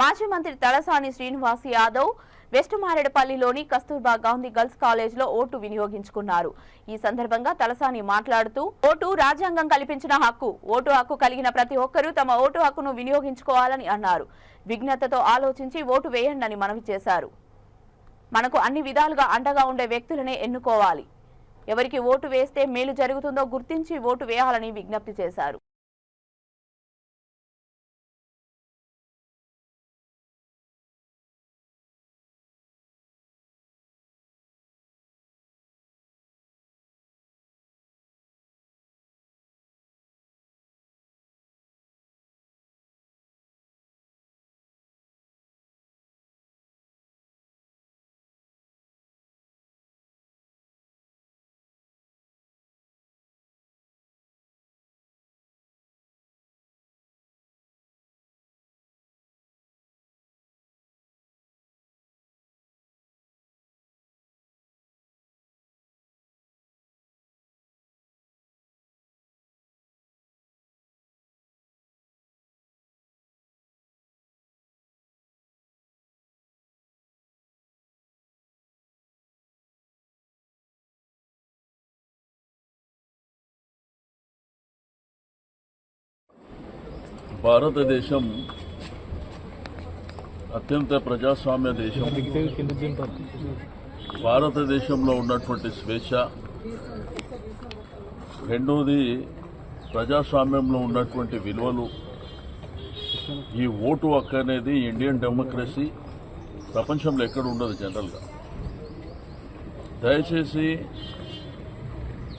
మాజీ మంత్రి తలసాని శ్రీనివాస్ యాదవ్ వెస్ట్ మారేడుపల్లిలోని కస్తూర్బా గాంధీ గర్ల్స్ కాలేజ్లో ఓటు వినియోగించుకున్నారు. ఈ సందర్భంగా తలసాని మాట్లాడుతూ ఓటు రాజ్యాంగం కల్పించిన హక్కు ఓటు హక్కు కలిగిన ప్రతి ఒక్కరూ తమ ఓటు హక్కును వినియోగించుకోవాలని అన్నారు. విజ్ఞతతో ఆలోచించి ఓటు వేయండి మనవి చేశారు. మనకు అన్ని విధాలుగా అండగా ఉండే వ్యక్తులనే ఎన్నుకోవాలి. ఎవరికి ఓటు వేస్తే మేలు జరుగుతుందో గుర్తించి ఓటు వేయాలని విజ్ఞప్తి చేశారు. భారతదేశం అత్యంత ప్రజాస్వామ్య దేశం. భారతదేశంలో ఉన్నటువంటి స్వేచ్ఛ. రెండోది ప్రజాస్వామ్యంలో ఉన్నటువంటి విలువలు. ఈ ఓటు హక్కు అనేది ఇండియన్ డెమోక్రసీ. ప్రపంచంలో ఎక్కడ ఉండదు జనరల్గా. దయచేసి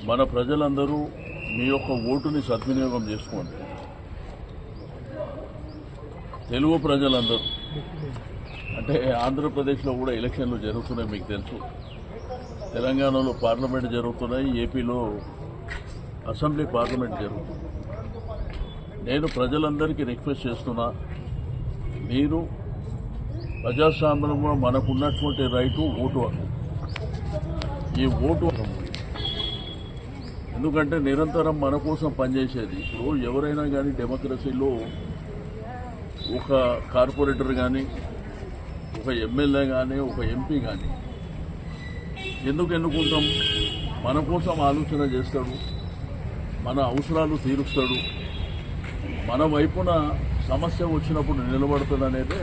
మన ప్రజలందరూ మీ యొక్క ఓటుని సద్వినియోగం చేసుకోండి. తెలుగు ప్రజలందరూ. అంటే ఆంధ్రప్రదేశ్లో కూడా ఎలక్షన్లు జరుగుతున్నాయి మీకు తెలుసు. తెలంగాణలో పార్లమెంట్ జరుగుతున్నాయి ఏపీలో అసెంబ్లీ పార్లమెంట్ జరుగుతుంది. నేను ప్రజలందరికీ రిక్వెస్ట్ చేస్తున్నా మీరు ప్రజాస్వామ్యంలో మనకున్నటువంటి రైటు ఓటు ఈ ఓటు ఎందుకంటే నిరంతరం మన కోసం పనిచేసేది. ఇప్పుడు ఎవరైనా కానీ డెమోక్రసీలో ఒక కార్పొరేటర్ కానీ ఒక ఎమ్మెల్యే కానీ ఒక ఎంపీ కానీ ఎందుకు ఎన్నుకుంటాం? మన కోసం ఆలోచన చేస్తాడు మన అవసరాలు తీరుస్తాడు మన వైపున సమస్య వచ్చినప్పుడు నిలబడతాడు అనేది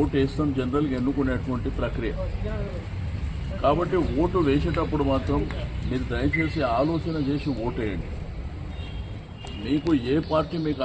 ఓటు వేస్తాం జనరల్గా ఎన్నుకునేటువంటి ప్రక్రియ. కాబట్టి ఓటు వేసేటప్పుడు మాత్రం మీరు దయచేసి ఆలోచన చేసి ఓటేయండి. మీకు ఏ పార్టీ మీకు